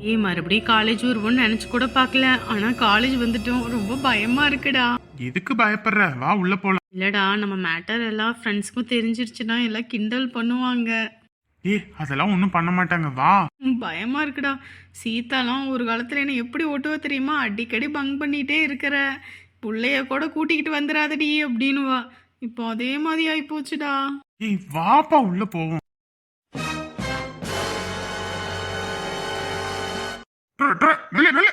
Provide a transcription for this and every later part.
ஏய் மறுபடியும் காலேஜ் வருவோம்னு நினைச்சு கூட பார்க்கல. ஆனா காலேஜ் வந்துட்டோம். ரொம்ப பயமா இருக்குடா. எதுக்கு பயப்படுற? வா உள்ள போலாம். இல்லடா நம்ம மேட்டர் எல்லாம் ஃப்ரெண்ட்ஸ்க்கும் தெரிஞ்சிருச்சுன்னா எல்லாம் கிண்டல் பண்ணுவாங்க. ஏ அதெல்லாம் ஒன்றும் பண்ண மாட்டாங்க. வா. பயமா இருக்குடா. சீதாலாம் ஒரு காலத்துல என்ன எப்படி ஓட்டுவ தெரியுமா? அடிக்கடி பங்க் பண்ணிட்டே இருக்கிற. புள்ளைய கூட கூட்டிக்கிட்டு வந்துடாதடி அப்படின்னுவா. இப்போ அதே மாதிரி ஆகி போச்சுடா ஏய் வாப்பா உள்ள போவோம். நில்லு நில்லு.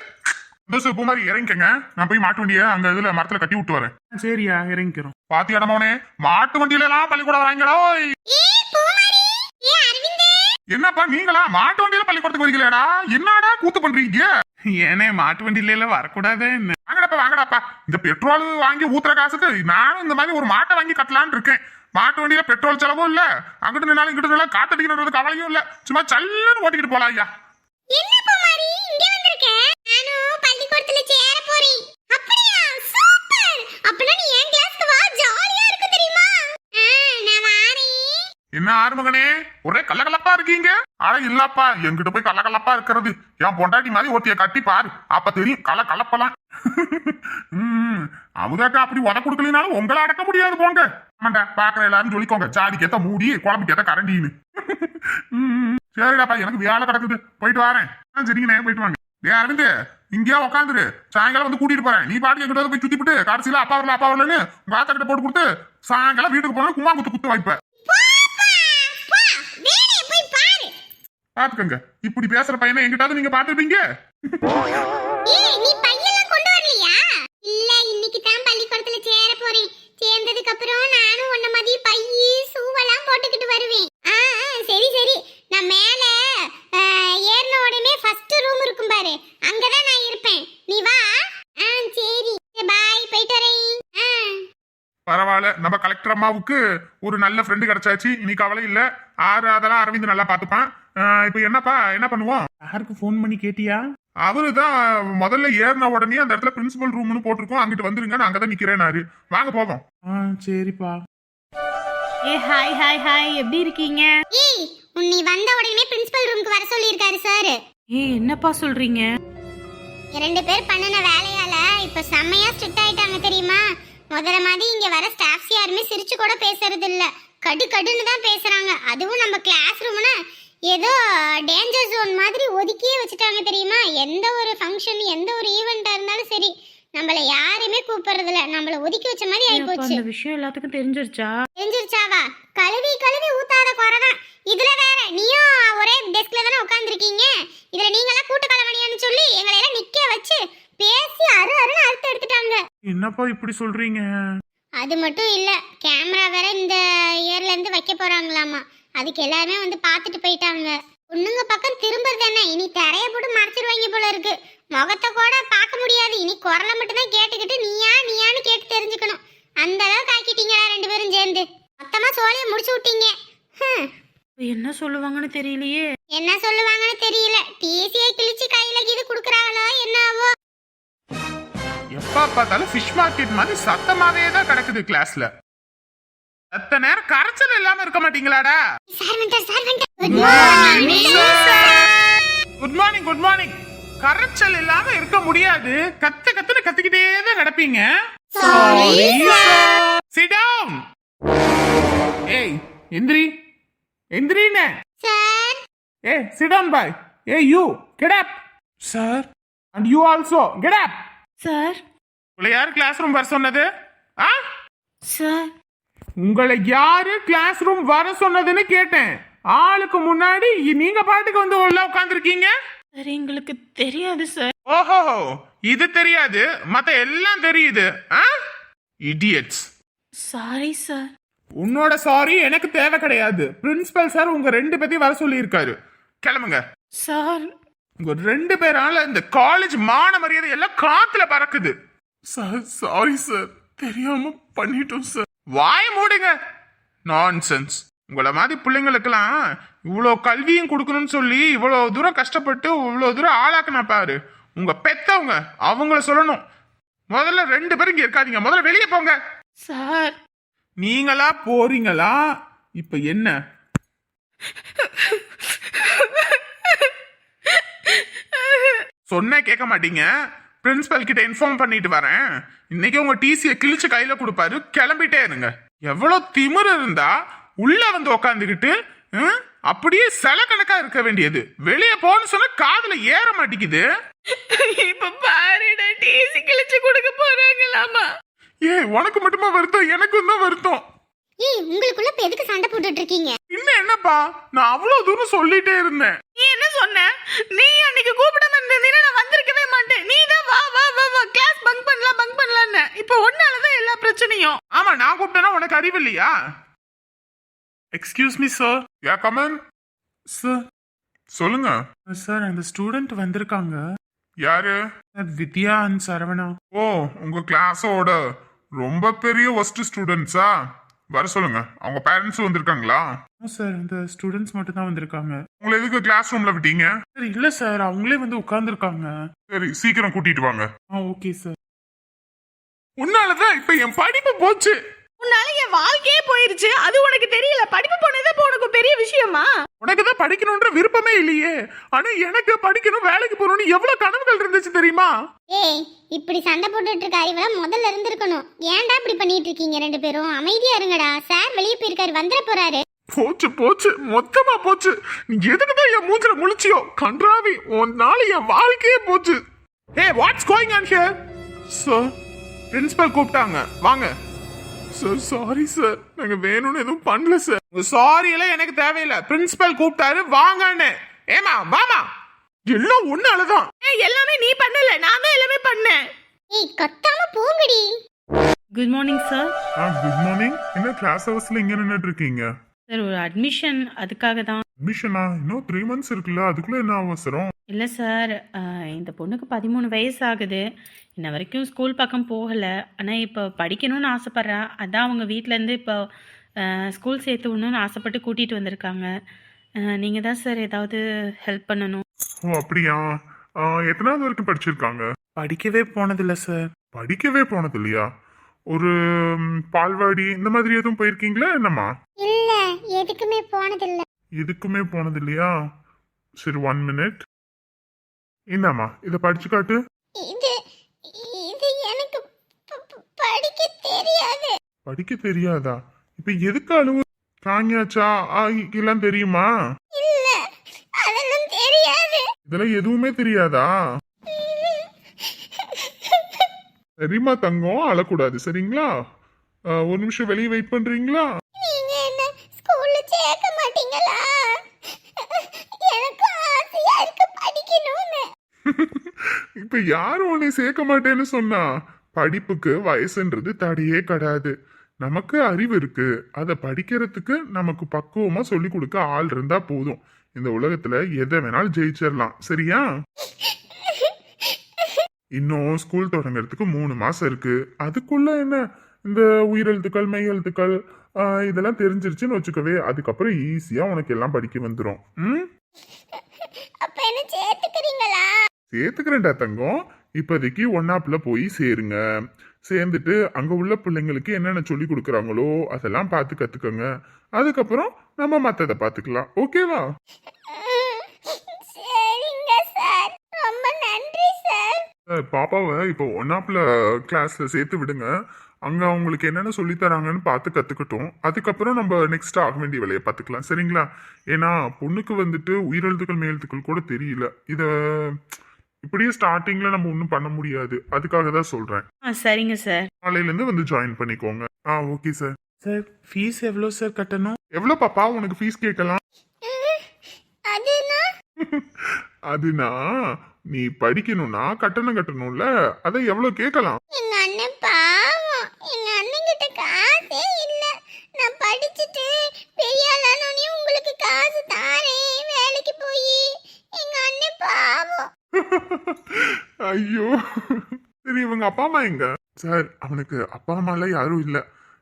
மாதிரி இறங்கிக்கங்க. நான் போய் மாட்டு வண்டியை அங்க இதுல மரத்துல கட்டி விட்டு வரேன். சரியா இறங்கிக்கிறோம். பாத்தி இடமோனே மாட்டு வண்டியில எல்லாம் பள்ளிக்கூடம் வராங்களோ என்னப்பா நீங்களா? மாட்டு வண்டியில பள்ளிக்கூடத்துக்கு வரீங்களேடா என்னடா கூத்து பண்றீங்க? ஏனே மாட்டு வண்டியில எல்லாம் வரக்கூடாதே என்ன? வாங்கடாப்பா வாங்கடாப்பா. இந்த பெட்ரோல் வாங்கி ஊத்துற காசுக்கு நானும் இந்த மாதிரி ஒரு மாட்டை வாங்கி கட்டலான்னு இருக்கேன். மாட்டு வண்டியில பெட்ரோல் செலவும் இல்ல. அங்கிட்டு நின்னாலும் இங்கிட்டு நின்னாலும் காத்தடிக்கிறது கவலையும் இல்ல. சும்மா சல்லுன்னு ஓட்டிக்கிட்டு போலாம் ஐயா. என்ன பூமாரி இங்க வந்திருக்க நானும் பள்ளிக்கூடத்துல சேர போறேன். அப்படியா? சூப்பர்! அப்பனா நீ என் கிளாஸ்க்கு வா. ஜாலியா இருக்கு தெரியுமா? நான் வாரேன். என்ன ஆறுமகனே? ஒரே கள்ளக்கலப்பா இருக்கீங்க? அட இல்லப்பா என்கிட்ட போய் கள்ளக்கலப்பா இருக்கிறது. என் பொண்டாட்டி மாதிரி ஒருத்திய கட்டி பாரு. அப்ப தெரியும் கல கலப்பலாம் ம், அமுதாக்கா அப்படி உத கொடுக்கலினாலும் உங்களை அடக்க முடியாது போங்க. ஆமாண்டா பாக்குற எல்லாரும் சொல்லிக்கோங்க. ஜாடிக்கு மூடி குழம்புக்கு ஏத்த கரண்டின்னு. ம், சரிடாப்பா எனக்கு வேலை கிடக்குது. போயிட்டு வரேன். ஆ, சரிங்கண்ணே போயிட்டு வாங்க. ஏன் அரவிந்த் இங்கேயா உட்காந்துரு சாயங்காலம் வந்து கூட்டிட்டு போறேன். நீ பாட்டு எங்கிட்ட போய் சுத்தி விட்டு கடைசியில அப்பா வரல அப்பா வரலன்னு உங்க ஆத்தா கிட்ட போட்டு கொடுத்து சாயங்காலம் வீட்டுக்கு போனா கும்மா குத்து குத்து வைப்ப போப்பா போ வேலைய போய் பாரு. பாத்துக்கங்க. இப்படி பேசுற பையனை எங்கிட்டாவது நீங்க பாத்துருப்பீங்க சேர்ந்ததுக்கு அப்புறம் நானும் உன்ன மாதிரி பையி சூவெல்லாம் போட்டுக்கிட்டு வருவேன். சரி சரி. நான் மேல ஆ, ஏறின உடனே ஃபர்ஸ்ட் ரூம் இருக்கும் பாரு அங்கதான் நான் இருப்பேன் நீ வா ஆ சரி பாய் போயிட்டு வரேன் ஆ பரவாயில்ல. நம்ம கலெக்டர் அம்மாவுக்கு ஒரு நல்ல ஃப்ரெண்டு கிடைச்சாச்சு. இனி கவலை இல்ல. ஆறு அதெல்லாம் அரவிந்த் நல்லா பாத்துப்பான் இப்ப என்னப்பா என்ன பண்ணுவோம்? யாருக்கு ஃபோன் பண்ணி கேட்டியா? அவரு தான் முதல்ல ஏறின உடனே அந்த இடத்துல பிரின்சிபல் ரூம்னு போட்டிருக்கோம். அங்கிட்டு வந்துருங்க நான் அங்கதான் நிக்கிறேனாரு வாங்க போவோம். சரிப்பா. ஏ ஹாய் ஹாய் ஹாய் எப்படி இருக்கீங்க? ஏய் உன்னை வந்த உடனே பிரின்சிபல் ரூமுக்கு வர சொல்லியிருக்காரு சார். ஏய் என்னப்பா சொல்றீங்க? ரெண்டு பேர் பண்ணின வேலையால இப்ப செம்மையா ஸ்ட்ரிக்ட் ஆயிட்டாங்க தெரியுமா? முதல்ல மாதிரி இங்க வர ஸ்டாஃப்ஸ் யாருமே சிரிச்சு கூட பேசுறது இல்ல கடு கடுன்னு தான் பேசுறாங்க. அதுவும் நம்ம கிளாஸ் ரூம்னா ஏதோ டேஞ்சர் ஜோன் மாதிரி ஒதுக்கியே வச்சுட்டாங்க தெரியுமா? எந்த ஒரு ஃபங்க்ஷன் எந்த ஒரு ஈவெண்டா இருந்தாலும் சரி நம்மள யாருமே கூப்பிடுறது இல்ல நம்மள ஒதுக்கி வச்ச மாதிரி ஆயி போச்சு அந்த விஷயம் எல்லாத்துக்கும் தெரிஞ்சிருச்சா? தெரிஞ்சிருச்சாவா? கழுவி கழுவி ஊத்தாத குறைதான் இதுல வேற நீயும் ஒரே டெஸ்க்ல தானே உட்காந்துருக்கீங்க இதுல நீங்களாம் கூட்டு கலவணியான்னு சொல்லி எங்களை எல்லாம் நிக்க வச்சு பேசி அரு அருன்னு அறுத்து எடுத்துட்டாங்க. என்னப்பா இப்படி சொல்றீங்க? அது மட்டும் இல்ல கேமரா வேற இந்த இயர்ல இருந்து வைக்க போறாங்களாமா. அதுக்கு எல்லாருமே வந்து பார்த்துட்டு போயிட்டாங்க. பொண்ணுங்க பக்கம் திரும்புறது என்ன? இனி தரைய போட்டு மறைச்சிருவாங்க போல இருக்கு. முகத்தை கூட பார்க்க முடியாது. இனி குரலை மட்டும் தான் கேட்டுக்கிட்டு நீயா நீயான்னு கேட்டு தெரிஞ்சுக்கணும். அந்த அளவுக்கு ஆக்கிட்டீங்களா ரெண்டு பேரும் சேர்ந்து? மொத்தமா சோழியை முடிச்சு விட்டீங்க. ஹம், என்ன சொல்லுவாங்கன்னு தெரியலையே. என்ன சொல்லுவாங்கன்னு தெரியல. டிசியை கிழிச்சு கையில இது குடுக்குறாங்களோ என்னவோ. எப்பா பார்த்தாலும் ஃபிஷ் மார்க்கெட் மாதிரி சத்தமாவே தான் கிடக்குது கிளாஸ்ல அத்த நேரம் கரைச்சல் இல்லாம இருக்க மாட்டீங்களாடா? குட் மார்னிங் குட் மார்னிங் கரைச்சல் இல்லாம இருக்க முடியாது. கத்து கத்துன்னு கத்திக்கிட்டே தான் நடப்பீங்க down. ஏய் எந்திரி. எந்திரின்னு. சார் ஏய் down பாய் ஏய் you get up sir and you also get up sir. உங்களை யார் கிளாஸ் ரூம் வர சொன்னது? ஆ? சார். உங்களை யாரு கிளாஸ் ரூம் வர சொன்னதுன்னு கேட்டேன். ஆளுக்கு முன்னாடி நீங்க பாட்டுக்கு வந்து உள்ள உட்காந்துருக்கீங்க சார் எங்களுக்கு தெரியாது சார். ஓஹோ இது தெரியாது. மத்த எல்லாம் தெரியுது. ஆ? Idiots sorry sir. உன்னோட சாரி எனக்கு தேவை கிடையாது. பிரின்சிபல் சார் உங்க ரெண்டு பேத்தையும் வர சொல்லி இருக்காரு கிளம்புங்க. சார் உங்க ரெண்டு பேரால இந்த காலேஜ் மான மரியாதை எல்லாம் காத்துல பறக்குது. சார் சாரி சார் தெரியாம பண்ணிட்டோம் சார் வாய மூடுங்க. நான்சென்ஸ் உங்கள மாதிரி பிள்ளைங்களுக்கெல்லாம் இவ்வளோ கல்வியும் கொடுக்கணும்னு சொல்லி இவ்வளோ தூரம் கஷ்டப்பட்டு இவ்வளோ தூரம் ஆளாக்குனா பாரு. உங்க பெத்தவங்க அவங்கள சொல்லணும். முதல்ல ரெண்டு பேரும் இங்க இருக்காதீங்க. முதல்ல வெளியே போங்க. சார் நீங்களா போறீங்களா? இப்ப என்ன? சொன்னா கேட்க மாட்டீங்க. பிரின்சிபல் கிட்ட இன்ஃபார்ம் பண்ணிட்டு வரேன். இன்னைக்கு உங்க டிசியை கிழிச்சு கையில கொடுப்பாரு. கிளம்பிட்டே இருங்க. எவ்வளவு திமிரு இருந்தா உள்ள வந்து உக்காந்துக்கிட்டு அப்படியே சில கணக்கா இருக்க வேண்டியது. வெளியே போன்னு சொன்னா காதுல ஏற மாட்டேங்குது. இப்ப பாருடா டிசி கிழிச்சு கொடுக்க போறாங்களாமா? ஏ உனக்கு மட்டுமா வருத்தம்? எனக்கும் தான் வருத்தம். ஏய் உங்களுக்குள்ள இப்ப எதுக்கு சண்டை போட்டுட்டு இருக்கீங்க இன்னும் என்னப்பா? நான் அவ்வளவு தூரம் சொல்லிட்டே இருந்தேன். நீ என்ன சொன்ன? நீ அன்னைக்கு கூப்பிடாம இருந்தீங்கன்னா நான் வந்திருக்கவே மாட்டேன். நீ தான் வா வா வா வா கிளாஸ் பங்க் பண்ணலாம் பங்க் பண்ணலாம்னு இப்போ ஒன்னாலதான் எல்லா பிரச்சனையும். ஆமா நான் கூப்பிட்டேன்னா உனக்கு அறிவு இல்லையா? Excuse me sir yeah come on sir சொல்லுங்க. சார் அந்த ஸ்டூடெண்ட் வந்திருக்காங்க. யாரு? வித்யா அண்ட் சரவணா. ஓ உங்க கிளாஸோட ரொம்ப பெரிய ஒஸ்ட் ஸ்டூடெண்ட்ஸா வர சொல்லுங்க. அவங்க பேரண்ட்ஸும் வந்திருக்காங்களா? சார் அந்த ஸ்டூடெண்ட்ஸ் மட்டும் தான் வந்திருக்காங்க. உங்களை எதுக்கு கிளாஸ் ரூம்ல விட்டீங்க? சார் இல்ல சார் அவங்களே வந்து உட்கார்ந்துருக்காங்க. சரி சீக்கிரம் கூட்டிட்டு வாங்க. ஆ ஓகே சார் உன்னாலதான் இப்ப என் படிப்பு போச்சு. உன்னால என் வாழ்க்கையே போயிருச்சு. அது உனக்கு தெரியல. படிப்பு போனதே உனக்கு பெரிய விஷயமா? உனக்கு தான் படிக்கணும்ன்ற விருப்பமே இல்லையே. ஆனா எனக்கு படிக்கணும் வேலைக்கு போகணும்னு எவ்வளவு கனவுகள் இருந்துச்சு தெரியுமா? ஏய் இப்படி சண்டை போட்டுட்டு இருக்க அறிவெல்லாம் முதல்ல இருந்திருக்கணும். ஏன்டா இப்படி பண்ணிட்டு இருக்கீங்க ரெண்டு பேரும்? அமைதியா இருங்கடா. சார் வெளியே போயிருக்காரு வந்துட போறாரு. போச்சு போச்சு. மொத்தமா போச்சு. நீ எதுக்குதான் என் மூஞ்சில முழிச்சியோ? கன்றாவி உன்னால என் வாழ்க்கையே போச்சு. ஏ what's going on here sir principal கூப்பிட்டாங்க. வாங்க. சார் சாரி சார் நாங்க வேணும்னு எதுவும் பண்ணல சார் சாரி எல்லாம் எனக்கு தேவையில்லை. பிரின்சிபல் கூப்பிட்டாரு வாங்கன்னு. ஏமா வாமா எல்லாம் ஒன்னாலதான் ஏய் எல்லாமே நீ பண்ணல. நான் தான் எல்லாமே பண்ணேன். ஏய் கத்தாம போங்கடி. Good morning sir good morning என்ன கிளாஸ் ஹவர்ஸ்ல இங்க நின்னுட்டு இருக்கீங்க? சார் ஒரு அட்மிஷன் அதுக்காக தான். அட்மிஷனா இன்னும் த்ரீ மந்த்ஸ் இருக்குல்ல. அதுக்குள்ள என்ன அவசரம்? இல்லை சார் இந்த பொண்ணுக்கு பதிமூணு வயசு ஆகுது. இன்ன வரைக்கும் ஸ்கூல் பக்கம் போகலை. ஆனால் இப்போ படிக்கணும்னு ஆசைப்பட்றா. அதான் அவங்க வீட்டிலேருந்து இப்போ ஸ்கூல் சேர்த்து விடணும்னு ஆசைப்பட்டு கூட்டிகிட்டு வந்திருக்காங்க. நீங்கள் தான் சார் ஏதாவது ஹெல்ப் பண்ணணும்? ஓ அப்படியா? ஆ, எத்தனாவது வரைக்கும் படிச்சிருக்காங்க? படிக்கவே போனதில்ல சார் படிக்கவே போனது இல்லையா ஒரு பால்வாடி இந்த மாதிரி எதுவும் போயிருக்கீங்களா என்னம்மா? இல்ல எதுக்குமே போனதில்ல. எதுக்குமே போனது இல்லையா சரி ஒன் மினிட் இந்தாம்மா இதை படிச்சு காட்டு. இது எனக்கு ப- ப- படிக்க தெரியாது படிக்க தெரியாதா? இப்ப எதுக்கு அழுவு காங்கியாச்சா ஆ, எல்லாம் தெரியுமா? இல்ல அதெல்லாம் தெரியாது. இதெல்லாம் எதுவுமே தெரியாதா? சரிம்மா தங்கம் அழக்கூடாது சரிங்களா? ஒரு நிமிஷம் வெளியே வெயிட் பண்றீங்களா? இப்ப யாரும் உன்னை சேர்க்க மாட்டேன்னு சொன்னா? படிப்புக்கு வயசுன்றது தடையே கிடையாது நமக்கு அறிவு இருக்கு. அதை படிக்கிறதுக்கு நமக்கு பக்குவமா சொல்லி கொடுக்க ஆள் இருந்தா போதும். இந்த உலகத்துல எதை வேணாலும் ஜெயிச்சிடலாம் சரியா? இன்னும் ஸ்கூல் தொடங்குறதுக்கு மூணு மாசம் இருக்கு. அதுக்குள்ள என்ன? இந்த உயிரெழுத்துக்கள் மெய் எழுத்துக்கள் இதெல்லாம் தெரிஞ்சிருச்சுன்னு வச்சுக்கவே அதுக்கப்புறம் ஈஸியா உனக்கு எல்லாம் படிக்க வந்துடும் சேர்த்துக்கிறேன்டா தங்கம். இப்போதைக்கு ஒன்னாப்புல போய் சேருங்க. சேர்ந்துட்டு அங்க உள்ள பிள்ளைங்களுக்கு என்னென்ன சொல்லி கொடுக்குறாங்களோ அதெல்லாம் பார்த்து கத்துக்கோங்க. அதுக்கப்புறம் நம்ம மத்ததை பார்த்துக்கலாம். ஓகேவா? பாப்பாவை இப்போ ஒன்னாப்புல கிளாஸ்ல சேர்த்து விடுங்க. அங்க அவங்களுக்கு என்னென்ன சொல்லி தராங்கன்னு பார்த்து கத்துக்கட்டும். அதுக்கப்புறம் நம்ம நெக்ஸ்ட் ஆக வேண்டிய வேலையை பார்த்துக்கலாம். சரிங்களா? ஏன்னா பொண்ணுக்கு வந்துட்டு உயிரெழுத்துக்கள் மேலெழுத்துக்கள் கூட தெரியல. இத இப்படியே ஸ்டார்டிங்ல நம்ம ஒன்றும் பண்ண முடியாது. அதுக்காக தான் சொல்றேன். ஆ சரிங்க சார் நாளையில இருந்து வந்து ஜாயின் பண்ணிக்கோங்க. ஆ ஓகே சார் சார் ஃபீஸ் எவ்வளோ சார் கட்டணும்? எவ்வளவு பாப்பா உனக்கு ஃபீஸ் கேட்கலாம்? அதுனா? அதுனா நீ படிக்கணும்னா கட்டணம் கட்டணும்ல அதை எவ்வளவு கேட்கலாம்? எங்க அண்ணன் பாவம். எங்க அண்ணன் கிட்ட காசே இல்ல. நான் படிச்சுட்டு பெரிய ஆளானோனே உங்களுக்கு காசு தாரேன் வேலைக்கு போய். எங்க அண்ணன் பாவம். ஐயோ. சரி இவங்க அப்பா அம்மா எங்க? சார் அவனுக்கு அப்பா அம்மாலாம் யாரும் இல்ல.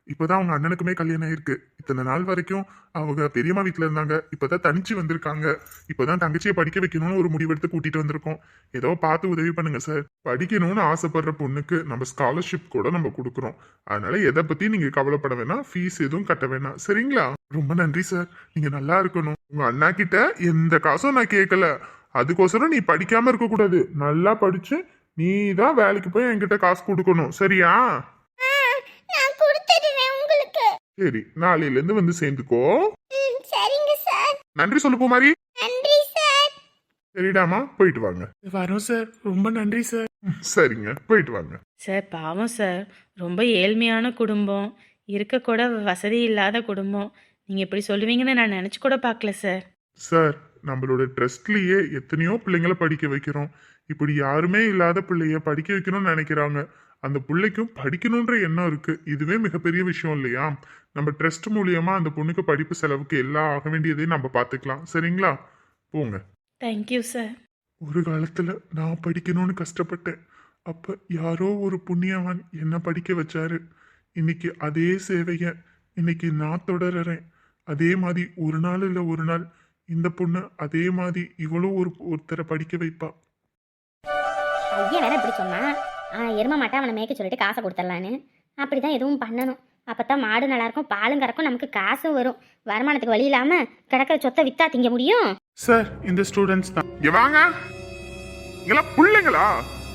இப்பதான் அவங்க அண்ணனுக்குமே கல்யாணம் ஆயிருக்கு. இத்தனை நாள் வரைக்கும் அவங்க பெரியம்மா வீட்டில் இருந்தாங்க. இப்பதான் தனிச்சு வந்திருக்காங்க. இப்பதான் தங்கச்சியை படிக்க வைக்கணும்னு ஒரு முடிவெடுத்து கூட்டிட்டு வந்திருக்கோம். ஏதோ பார்த்து உதவி பண்ணுங்க சார். படிக்கணும்னு ஆசைப்படுற பொண்ணுக்கு நம்ம ஸ்காலர்ஷிப் கூட நம்ம கொடுக்குறோம். அதனால எதை பத்தி நீங்க கவலைப்பட வேணாம். ஃபீஸ் எதுவும் கட்ட வேணாம். சரிங்களா? ரொம்ப நன்றி சார். நீங்க நல்லா இருக்கணும். உங்க அண்ணா கிட்ட எந்த காசும் நான் கேட்கல அதுக்கோசரம் நீ படிக்காம இருக்க கூடாது நல்லா படிச்சு நீ தான் வேலைக்கு போய் என்கிட்ட காசு கொடுக்கணும். சரியா? நான் கொடுத்துடுவேன் உங்களுக்கு. சரி நாளையில இருந்து வந்து சேர்ந்துக்கோ. ம், சரிங்க சார். நன்றி சொல்லு பூமாரி. நன்றி சார். சரிடாமா போயிட்டு வாங்க. வரோம் சார். ரொம்ப நன்றி சார். சரிங்க போயிட்டு வாங்க. சார் பாவம் சார். ரொம்ப ஏழ்மையான குடும்பம். இருக்கக்கூட வசதி இல்லாத குடும்பம். நீங்கள் இப்படி சொல்லுவீங்கன்னு நான் நினச்சி கூட பார்க்கல சார். சார் நம்மளோட ட்ரஸ்ட்லயே எத்தனையோ பிள்ளைங்களை படிக்க வைக்கிறோம். இப்படி யாருமே இல்லாத பிள்ளைய படிக்க வைக்கணும்னு நினைக்கிறாங்க. அந்த பிள்ளைக்கும் படிக்கணுன்ற எண்ணம் இருக்கு. இதுவே மிகப்பெரிய விஷயம் இல்லையா? நம்ம ட்ரஸ்ட் மூலியமா அந்த பொண்ணுக்கு படிப்பு செலவுக்கு எல்லாம் ஆக வேண்டியதையும் நம்ம பார்த்துக்கலாம். சரிங்களா? போங்க. தேங்க்யூ சார் ஒரு காலத்துல நான் படிக்கணும்னு கஷ்டப்பட்டேன். அப்ப யாரோ ஒரு புண்ணியவான் என்ன படிக்க வச்சாரு. இன்னைக்கு அதே சேவைய இன்னைக்கு நான் தொடர்றேன். அதே மாதிரி ஒரு நாள் இல்ல ஒரு நாள் இந்த பொண்ணு அதே மாதிரி இவளும் ஒரு ஒருத்தரை படிக்க வைப்பா. ஐயன் வேற இப்படி சொன்னா? ஆ எரும மாட்டை அவனை மேய்க்க சொல்லிட்டு காசை கொடுத்துடலான்னு. அப்படி தான் எதுவும் பண்ணணும். அப்போ தான் மாடு நல்லா இருக்கும் பாலும் கறக்கும் நமக்கு காசும் வரும். வருமானத்துக்கு வழி இல்லாமல் கிடக்கிற சொத்தை வித்தா திங்க முடியும்? சார் இந்த ஸ்டூடெண்ட்ஸ் தான். வாங்க. இங்கெல்லாம் பிள்ளைங்களா?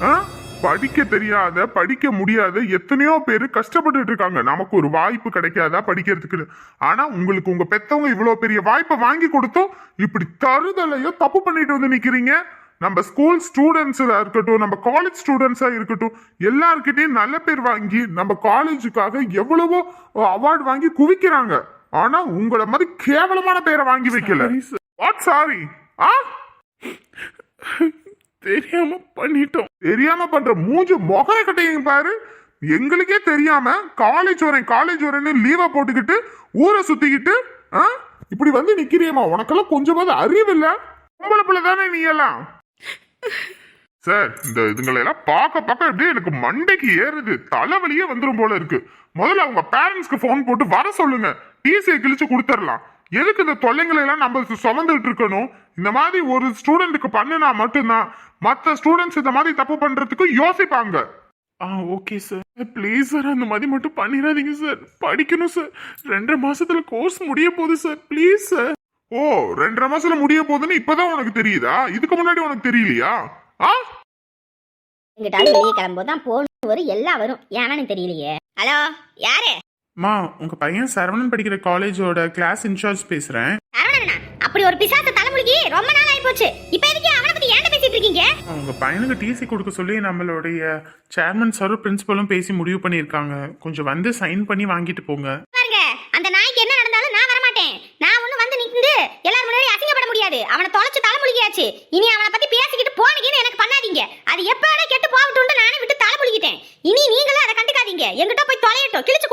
ஆ? படிக்க தெரியாத படிக்க முடியாத எத்தனையோ பேர் கஷ்டப்பட்டுட்டு இருக்காங்க. நமக்கு ஒரு வாய்ப்பு கிடைக்காதா படிக்கிறதுக்கு ஆனா உங்களுக்கு உங்க பெத்தவங்க இவ்வளவு பெரிய வாய்ப்பை வாங்கி கொடுத்தும் இப்படி தருதலையோ தப்பு பண்ணிட்டு வந்து நிக்கிறீங்க. நம்ம ஸ்கூல் ஸ்டூடெண்ட்ஸா இருக்கட்டும் நம்ம காலேஜ் ஸ்டூடெண்ட்ஸா இருக்கட்டும் எல்லார்கிட்டயும் நல்ல பேர் வாங்கி நம்ம காலேஜுக்காக எவ்வளவோ அவார்டு வாங்கி குவிக்கிறாங்க. ஆனா உங்களை மாதிரி கேவலமான பேரை வாங்கி வைக்கல. வாட் சாரி ஆ? தெரியாம பண்ணிட்டோம். தெரியாம பண்ற மூஞ்சு முகர கட்டையும் பாரு. எங்களுக்கே தெரியாம காலேஜ் வரேன் காலேஜ் வரேன்னு லீவை போட்டுக்கிட்டு ஊரை சுத்திக்கிட்டு ஆ? இப்படி வந்து நிக்கிறியம்மா. உனக்கெல்லாம் கொஞ்சமாவது அறிவு இல்ல. உங்களை பிள்ளை தானே நீ எல்லாம்? சார் இந்த இதுங்களை எல்லாம் பார்க்க பார்க்க அப்படியே எனக்கு மண்டைக்கு ஏறுது. தலைவலியே வந்துடும் போல இருக்கு. முதல்ல அவங்க பேரண்ட்ஸ்க்கு ஃபோன் போட்டு வர சொல்லுங்க. டிசியை கிழிச்சு கொடுத்துடலாம். எதுக்கு இந்த தொல்லைங்களை எல்லாம் நம்ம சுமந்துட்டு இருக்கணும் இந்த மாதிரி ஒரு ஸ்டூடெண்ட்டுக்கு பண்ணுனா மட்டும்தான் மற்ற ஸ்டூடெண்ட்ஸ் இந்த மாதிரி தப்பு பண்றதுக்கு யோசிப்பாங்க. ஆ ஓகே சார் ப்ளீஸ் சார் அந்த மாதிரி மட்டும் பண்ணிடாதீங்க சார் படிக்கணும் சார் ரெண்டரை மாசத்துல கோர்ஸ் முடிய போகுது சார் ப்ளீஸ் சார் ஓ ரெண்டரை மாசத்துல முடிய போகுதுன்னு இப்பதான் உனக்கு தெரியுதா? இதுக்கு முன்னாடி உனக்கு தெரியலையா? ஆ? எங்கிட்டாலும் வெளியே கிளம்பும்போது தான் போகணும் வரும். எல்லாம் வரும் ஏன்னு தெரியலையே? ஹலோ யாரு? மா உங்க பையன் சரவணன் படிக்கிற காலேஜோட கிளாஸ் இன்சார்ஜ் பேசுறேன். சரவணனா அப்படி ஒரு பிசாச தலைமுழுகி ரொம்ப நாள் ஆயி போச்சு. இப்போ எதுக்கு அவனை பத்தி ஏன்டா பேசிட்டு இருக்கீங்க? உங்க பையனுக்கு டிசி கொடுக்க சொல்லி நம்மளுடைய சேர்மன் சாரும் பிரின்சிபலும் பேசி முடிவு பண்ணியிருக்காங்க. கொஞ்சம் வந்து சைன் பண்ணி வாங்கிட்டு போங்க. பாருங்க அந்த நாய்க்கு என்ன நடந்தாலும் நான் வரமாட்டேன். நான் ஒண்ணு வந்து நின்று எல்லாரும் முன்னாடி அசிங்கப்பட முடியாது. அவனை தொலைச்சு தலைமுழுகியாச்சு. இனி அவனை பத்தி பேசிக்கிட்டு போனீங்கன்னு எனக்கு பண்ணாதீங்க. அது எப்போட கெட்டு போகட்டும்னு நானே விட்டு தலைமுழுகிட்டேன். இனி நீங்களும் அதை கண்டுக்காதீங்க. எங்கிட்ட போய் தொலையட்டும். கிழிச்சு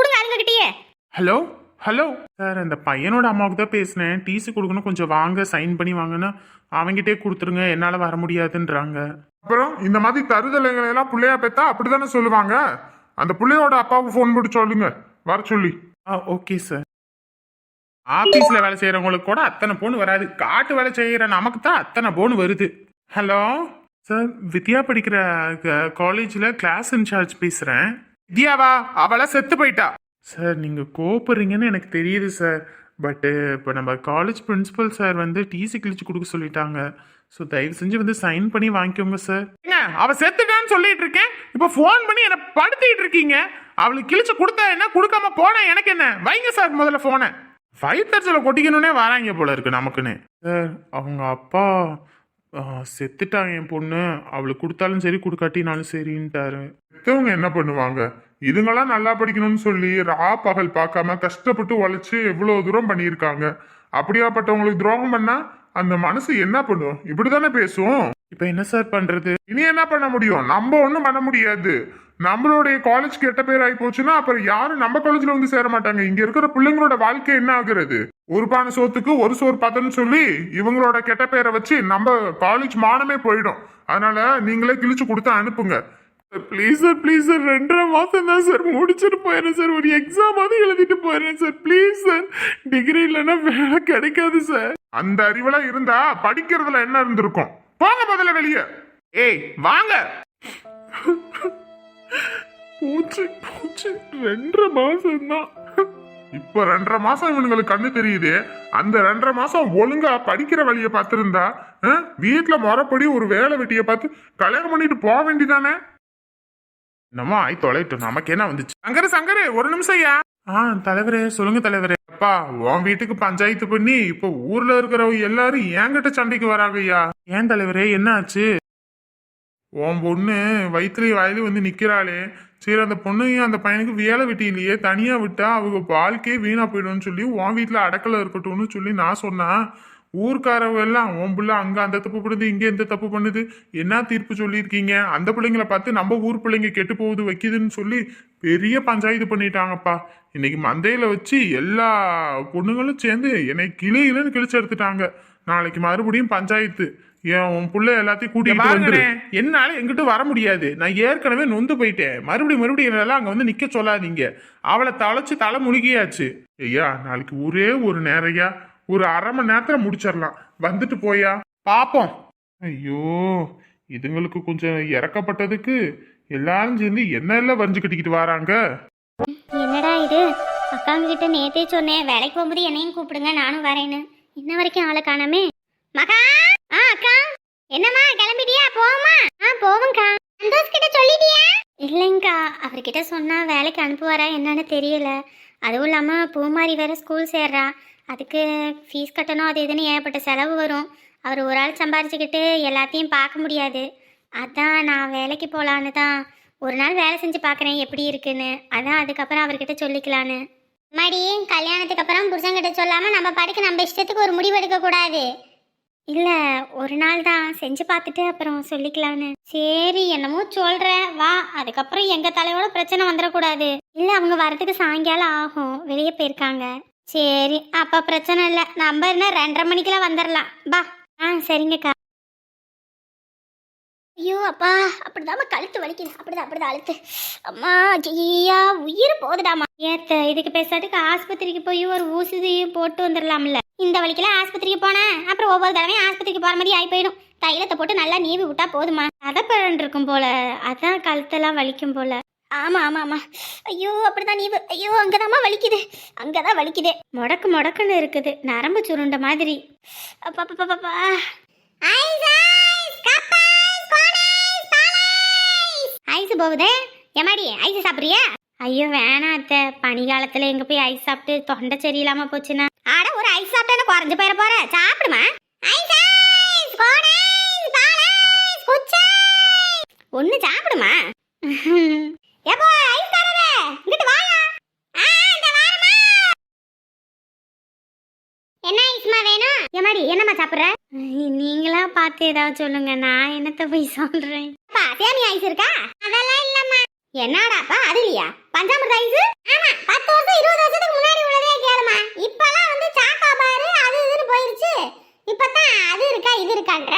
ஹலோ ஹலோ சார் அந்த பையனோட அம்மாவுக்கு தான் பேசினேன். டிசி கொடுக்கணும் கொஞ்சம் வாங்க சைன் பண்ணி வாங்கன்னா அவங்ககிட்டே கொடுத்துருங்க என்னால் வர முடியாதுன்றாங்க. அப்புறம் இந்த மாதிரி தருதலைகளை எல்லாம் பிள்ளையா பெத்தா அப்படிதானே சொல்லுவாங்க? அந்த பிள்ளையோட அப்பாவுக்கு ஃபோன் போட்டு சொல்லுங்க. வர சொல்லி. ஆ ஓகே சார் ஆஃபீஸில் வேலை செய்கிறவங்களுக்கு கூட அத்தனை போன் வராது. காட்டு வேலை செய்கிற நமக்கு தான் அத்தனை போன் வருது. ஹலோ சார் வித்யா படிக்கிற காலேஜில் கிளாஸ் இன்சார்ஜ் பேசுகிறேன் வித்யாவா அவளை செத்து போயிட்டா. சார் நீங்கள் கோபுறீங்கன்னு எனக்கு தெரியுது சார் பட்டு இப்போ நம்ம காலேஜ் பிரின்சிபல் சார் வந்து டிசி கிழிச்சு கொடுக்க சொல்லிட்டாங்க. ஸோ தயவு செஞ்சு வந்து சைன் பண்ணி வாங்கிக்கோங்க சார் அவ செத்துட்டான்னு சொல்லிட்டு இருக்கேன்? இப்போ ஃபோன் பண்ணி என்னை படுத்திட்டு இருக்கீங்க? அவளுக்கு கிழிச்சு கொடுத்தா என்ன? கொடுக்காம போனா எனக்கு என்ன? வைங்க சார் முதல்ல ஃபோனை ஃபைவ் தர்ஸில் கொட்டிக்கணுன்னே வராங்க போல இருக்கு நமக்குன்னு. சார் அவங்க அப்பா செத்துட்டாங்க என் பொண்ணு. அவளுக்கு கொடுத்தாலும் சரி கொடுக்காட்டினாலும் சரின்ட்டாரு. பெத்தவங்க என்ன பண்ணுவாங்க? இதுங்கெல்லாம் நல்லா படிக்கணும்னு சொல்லி ரா பகல் பார்க்காம கஷ்டப்பட்டு உழைச்சு எவ்வளவு தூரம் பண்ணியிருக்காங்க. அப்படியாப்பட்டவங்களுக்கு துரோகம் பண்ணா அந்த மனசு என்ன பண்ணும்? இப்படிதானே பேசும். இப்போ என்ன சார் பண்றது? இனி என்ன பண்ண முடியும்? நம்ம ஒண்ணும் பண்ண முடியாது. நம்மளுடைய காலேஜ் கெட்ட பேர் ஆகி போச்சுன்னா அப்புறம் யாரும் நம்ம காலேஜ்ல வந்து சேர மாட்டாங்க. இங்க இருக்கிற பிள்ளைங்களோட வாழ்க்கை என்ன ஆகுறது? ஒரு பானை சோத்துக்கு ஒரு சோறு பார்த்தோன்னு சொல்லி இவங்களோட கெட்ட பேரை வச்சு நம்ம காலேஜ் மானமே போயிடும். அதனால நீங்களே கிழிச்சு கொடுத்து அனுப்புங்க. ப்ளீஸ் சார் ப்ளீஸ் சார் ரெண்டரை மாசம் தான் சார் முடிச்சுட்டு போயிடுறேன் சார். ஒரு எக்ஸாமாவது எழுதிட்டு போயிடுறேன் சார். ப்ளீஸ் சார் டிகிரி இல்லைன்னா வேலை கிடைக்காது சார். அந்த அறிவெல்லாம் இருந்தா படிக்கிறதுல என்ன இருந்திருக்கும்? போங்க முதல்ல வெளியே. ஏய் வாங்க. போச்சு போச்சு ரெண்டரை மாசம் தான். இப்ப ரெண்டரை மாசம் இவனுங்களுக்கு கண்ணு தெரியுது. அந்த ரெண்டரை மாசம் ஒழுங்கா படிக்கிற வழியை பார்த்திருந்தா வீட்டுல முறைப்படி ஒரு வேலை வெட்டியை பார்த்து கல்யாணம் பண்ணிட்டு போக வேண்டியதானே? நம்ம ஆய் தொலைட்டும் நமக்கு என்ன வந்துச்சு? சங்கரு சங்கரு ஒரு நிமிஷம் ஐயா. ஆ தலைவரே சொல்லுங்க தலைவரே. அப்பா உன் வீட்டுக்கு பஞ்சாயத்து பண்ணி இப்போ ஊர்ல இருக்கிறவங்க எல்லாரும் என்கிட்ட சண்டைக்கு வராங்க ஐயா. ஏன் தலைவரே என்ன ஆச்சு? உன் பொண்ணு வயிற்றுலையும் வயலு வந்து நிக்கிறாளே. சரி அந்த பொண்ணையும் அந்த பையனுக்கு வேலை வெட்டியிலேயே தனியா விட்டா அவங்க வாழ்க்கையே வீணா போயிடும்னு சொல்லி உன் வீட்டுல அடக்கல இருக்கட்டும்னு சொல்லி நான் சொன்னேன். ஊர்க்காரவங்க எல்லாம் உன் பிள்ளை அங்க அந்த தப்பு பண்ணுது இங்க இந்த தப்பு பண்ணுது. என்ன தீர்ப்பு சொல்லியிருக்கீங்க? அந்த பிள்ளைங்களை பார்த்து நம்ம ஊர் பிள்ளைங்க கெட்டு போகுது வைக்குதுன்னு சொல்லி பெரிய பஞ்சாயத்து பண்ணிட்டாங்கப்பா. இன்னைக்கு மந்தையில வச்சு எல்லா பொண்ணுங்களும் சேர்ந்து என்னை கிளி இலன்னு கிழிச்சு எடுத்துட்டாங்க. நாளைக்கு மறுபடியும் பஞ்சாயத்து. ஏன் உன் புள்ள எல்லாத்தையும் கூட்டிட்டு வந்துரு. என்னால எங்கிட்ட வர முடியாது. நான் ஏற்கனவே நொந்து போயிட்டேன். மறுபடியும் மறுபடியும் என்னெல்லாம் அங்க வந்து நிக்க சொல்லாதீங்க. அவளை தழைச்சு தலை முழுகியாச்சு. ஐயா நாளைக்கு ஒரே ஒரு நேரையா? ஒரு அரை மணி நேரத்தில் முடிச்சிடலாம் வந்துட்டு போயா? பாப்போம். ஐயோ இதுங்களுக்கு கொஞ்சம் இறக்கப்பட்டதுக்கு எல்லாரும் சேர்ந்து என்ன எல்லாம் வரைஞ்சு கட்டிக்கிட்டு வராங்க. என்னடா இது? அக்காங்க கிட்ட நேத்தே சொன்னேன் வேலைக்கு போகும்போது என்னையும் கூப்பிடுங்க நானும் வரேன்னு. இன்ன வரைக்கும் ஆளை காணாமே. மகா! ஆ அக்கா. என்னம்மா கிளம்பிட்டியா? போவோமா ஆ போவோம்க்கா சந்தோஷ் கிட்ட சொல்லிட்டியா? இல்லைங்கக்கா அவர்கிட்ட சொன்னா வேலைக்கு அனுப்புவாரா என்னன்னு தெரியல. அதுவும் இல்லாம பூமாரி வேற ஸ்கூல் சேர்றா. அதுக்கு ஃபீஸ் கட்டணும் அது இதுன்னு ஏகப்பட்ட செலவு வரும். அவர் ஒரு ஆள் சம்பாரிச்சுக்கிட்டு எல்லாத்தையும் பார்க்க முடியாது. அதான் நான் வேலைக்கு போகலான்னு தான். ஒரு நாள் வேலை செஞ்சு பார்க்குறேன் எப்படி இருக்குன்னு. அதான் அதுக்கப்புறம் அவர்கிட்ட சொல்லிக்கலான்னு. மடி கல்யாணத்துக்கு அப்புறம் புருஷங்கிட்ட சொல்லாமல் நம்ம பாட்டுக்கு நம்ம இஷ்டத்துக்கு ஒரு முடிவு எடுக்கக்கூடாது இல்லை ஒரு நாள் தான். செஞ்சு பார்த்துட்டு அப்புறம் சொல்லிக்கலான்னு. சரி என்னமோ சொல்கிற வா அதுக்கப்புறம் எங்கள் தலையோட பிரச்சனை வந்துடக்கூடாது. இல்லை அவங்க வரதுக்கு சாயங்காலம் ஆகும். வெளியே போயிருக்காங்க. சரி அப்ப பிரச்சனை இல்ல. நம்ம என்ன ரெண்டரை மணிக்கெல்லாம் வந்துடலாம் பா ஆ சரிங்கக்கா. ஐயோ அப்பா. அப்படிதாம்மா கழுத்து வலிக்குது. அப்படிதான் அப்படிதான் அழுத்து. அம்மா ஐயா உயிர் போகுதுடாமா ஏத்த இதுக்கு பேசாட்டுக்கு ஆஸ்பத்திரிக்கு போய் ஒரு ஊசியும் போட்டு வந்துடலாம்ல இந்த வலிக்கெல்லாம் ஆஸ்பத்திரிக்கு போனேன். அப்புறம் ஒவ்வொரு தடவையும் ஆஸ்பத்திரிக்கு போற மாதிரி ஆகி போயிடும். தைலத்தை போட்டு நல்லா நீவி விட்டா போதுமா அதப்பழன் இருக்கும் போல. அதான் கழுத்தெல்லாம் வலிக்கும் போல. ஆமா ஆமா ஆமா. ஐயோ அப்படிதான் நீ ஐயோ அங்கதாம்மா வலிக்குது. அங்கதான் வலிக்குது. முடக்கு முடக்குன்னு இருக்குது. நரம்பு சுருண்ட மாதிரி. அப்பா அப்பா ஐஸ் போகுதே. எமாடி ஐஸ் சாப்பிட்றியா? ஐயோ வேணாம் அத்தை. பனி காலத்துல எங்க போய் ஐஸ் சாப்பிட்டு தொண்டை சரியில்லாம போச்சுன்னா. ஆட ஒரு ஐஸ் சாப்பிட்டா குறைஞ்சு போயிட போற. சாப்பிடுமா ice ice cone ice ball ice குச்சை ஒண்ணு சாப்பிடுமா எப்போ ஐஸ் தரதே இங்கிட்டு வாயா ஆ இந்த வாரமா என்ன ஐஸ்மா வேணும் எமாடி என்னம்மா சாப்பிடுற நீங்களா பார்த்து ஏதாவது சொல்லுங்க. நான் என்னத்த போய் சொல்றேன்? சேமி ஐஸ் இருக்கா? அதெல்லாம் இல்லம்மா. என்னடாப்பா அது இல்லையா? பஞ்சாமிர்த ஐஸ் ஆமா பத்து வருஷம் இருபது வருஷத்துக்கு முன்னாடி உள்ளதே கேளுமா இப்பெல்லாம் வந்து சாக்கா பாரு அது இதுன்னு போயிருச்சு. இப்பதான் அது இருக்கா இது இருக்கான்ற.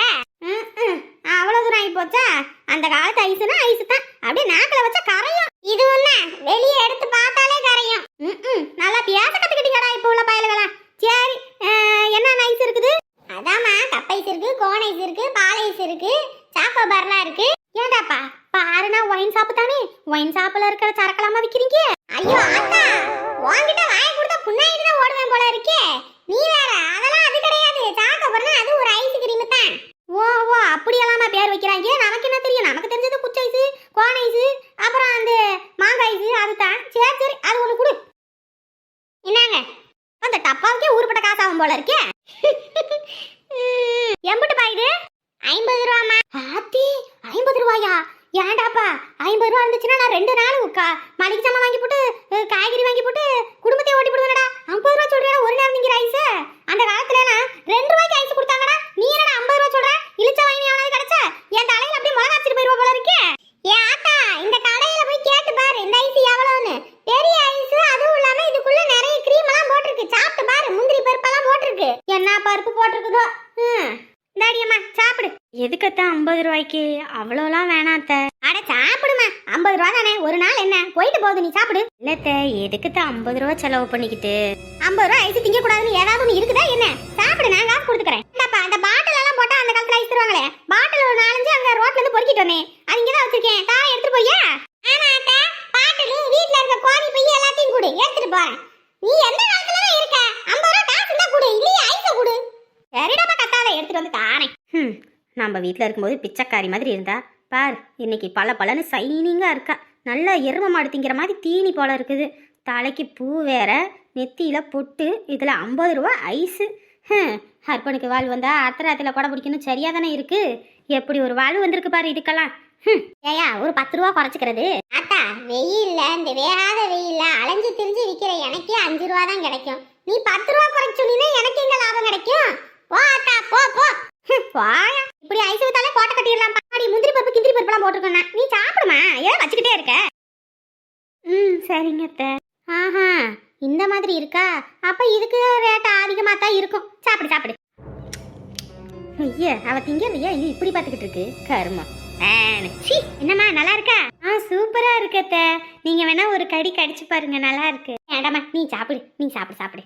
அவ்வளவு தூரம் ஆகி போச்சா? அந்த காலத்து ஐஸ்னா ஐஸ் தான். அப்படியே நாக்கில் வச்சா கரையும். இது ஒண்ணு. வெளியே எடுத்து பா கரையும் ம், ம். நல்லா பேச கத்துக்கிட்டீங்கடா இப்போ உள்ள பயலுகளா சரி அஹ், என்னென்ன ஐஸ் இருக்குது அதாம்மா கப் ஐஸ் இருக்கு கோன் ஐஸ் இருக்கு பால் ஐஸ் இருக்கு சாக்கோ பார்லாம் இருக்கு ஏண்டாப்பா பாருனா ஒயின் ஷாப்பு தானே ஒயின் ஷாப்ல இருக்கிற சரக்கலாமா விக்கிறீங்க ஐயோ ஆத்தா உன்கிட்ட வாய் கொடுத்தா புண்ணாயிட்டு தான் ஓடுவேன் போல இருக்கே நீ வேற அதெல்லாம் அது கிடையாது சாக்கோ பார்னா அது ஒரு ஐஸ் கிரீம் தான் ஓ ஓ அப்படியெல்லாமா பேர் வைக்கிறாங்க நமக்கு என்ன தெரியும் நமக்கு தெரிஞ்சது குச்சி ஐஸ் கோன் ஐஸ் அப்புறம் அந்த மாங்காய் ஐஸ் அதுதான் சரி சரி அது ஒன்று கொடு என்னங்க அந்த டப்பாவுக்கே ஊருப்பட்ட காசாகும் போல இருக்கே ம், எம்புட்டு பாயுது ஐம்பது ரூபாமா ஆத்தி ஐம்பது ரூபாயா ஏன்டாப்பா? ஐம்பது ரூபா இருந்துச்சுன்னா நான் ரெண்டு நாள் உட்கா மளிகை சாமான் வாங்கி போட்டு காய்கறி வாங்கி போட்டு குடும்பத்தை ஓட்டி போடுவேடா ஐம்பது ரூபா சொல்றியா ஒரு நேரம் நீங்கிற ஐஸ். அந்த காலத்துல ரெண்டு ரூபாய்க்கு ஐஸ் கொடுத்தாங்கடா. நீ என்னடா ஐம்பது ரூபா சொல்ற? இழுச்ச வாங்கி எவனாவது கிடைச்ச? என் தலையில அப்படியே மிளகா அடிச்சிட்டு போயிருவா போல இருக்கே. ஏ ஆத்தா இந்த கடையில போய் கேட்டு பாரு இந்த ஐஸ் எவ்வளவுன்னு. பெரிய ஐஸ் அதுவும் இல்லாம இதுக்குள்ள நிறைய கிரீம் எல்லாம் போட்டிருக்கு. சாப்பிட்டு பாரு முந்திரி பருப்பெல்லாம் போட்டிருக்கு. என்ன பருப்பு போட்டிருக்குதோ? ம் தாடியம்மா சாப்பிடு. எதுக்கத்தான் ஐம்பது ரூபாய்க்கு? அவ்வளோலாம் வேணாத்த அட சாப்பிடுமா. ஐம்பது ரூபா தானே. ஒரு நாள் என்ன? போயிட்டு போகுது நீ சாப்பிடு. இல்லத்த எதுக்குத்தான் ஐம்பது ரூபா செலவு பண்ணிக்கிட்டு? ஐம்பது ரூபா ஐசி திங்க கூடாதுன்னு ஏதாவது ஒன்று இருக்குதா என்ன? சாப்பிடு நான் காசு கொடுத்துக்கிறேன் என்னப்பா அந்த பாட்டில் எல்லாம் போட்டா அந்த காலத்துல ஐஸ் தருவாங்களே பாட்டில் ஒரு நாலஞ்சு அங்க ரோட்ல இருந்து பொறுக்கிட்டு வந்தேன் அது இங்க தான் வச்சிருக்கேன் தா எடுத்துட்டு போய்யா ஆமா அத்தை பாட்டில் வீட்ல இருக்க கோணி பைய எல்லாத்தையும் கொடு எடுத்துட்டு போறேன் நீ எந்த காலத்துல தான் இருக்க ஐம்பது ரூபா காசு இருந்தா கொடு இல்லையே ஐஸ கொடு சரிடாமா கத்தாத எடுத்துட்டு வந்து தானே ம் நம்ம வீட்டில் இருக்கும்போது பிச்சைக்காரி மாதிரி இருந்தா பார் இன்னைக்கு பல பலன்னு சைனிங்காக இருக்கா. நல்லா எரும மாடு திங்கிற மாதிரி தீனி போல இருக்குது. தலைக்கு பூ வேற நெத்தியில் பொட்டு இதில் ஐம்பது ரூபா ஐஸு. ஹர்பனுக்கு வாழ் வந்தா அர்த்தராத்தில் கொடை பிடிக்கணும். சரியா தானே இருக்கு. எப்படி ஒரு வாழ் வந்திருக்கு பாரு இதுக்கெல்லாம். ஏயா ஒரு பத்து ரூபா குறைச்சிக்கிறது. ஆத்தா வெயில்ல இந்த வேகாத வெயில்ல அலைஞ்சு திரிஞ்சு விற்கிற எனக்கே அஞ்சு ரூபா தான் கிடைக்கும். நீ பத்து ரூபா குறைச்சு எனக்கு எங்க லாபம் கிடைக்கும்? போ ஆத்தா போ போ. வாயா. இப்படி ஐஸ் வித்தாலே கோட்டை கட்டிடலாம். பாடி முந்திரி பருப்பு கிந்திரி பருப்புலாம் போட்டிருக்கேன் நீ சாப்பிடுமா? ஏன் வச்சுக்கிட்டே இருக்க? ம் சரிங்க அத்தை. ஆஹா இந்த மாதிரி இருக்கா? அப்ப இதுக்கு ரேட்டு அதிகமா தான் இருக்கும். சாப்பிடு சாப்பிடு. ஐயா அவ திங்கலையா? இது இப்படி பார்த்துக்கிட்டு இருக்கு. கருமம். என்னம்மா நல்லா இருக்கா? ஆ சூப்பரா இருக்கத்த நீங்க வேணா ஒரு கடி கடிச்சு பாருங்க நல்லா இருக்கு. வேண்டாம்மா நீ சாப்பிடு நீ சாப்பிடு சாப்பிடு.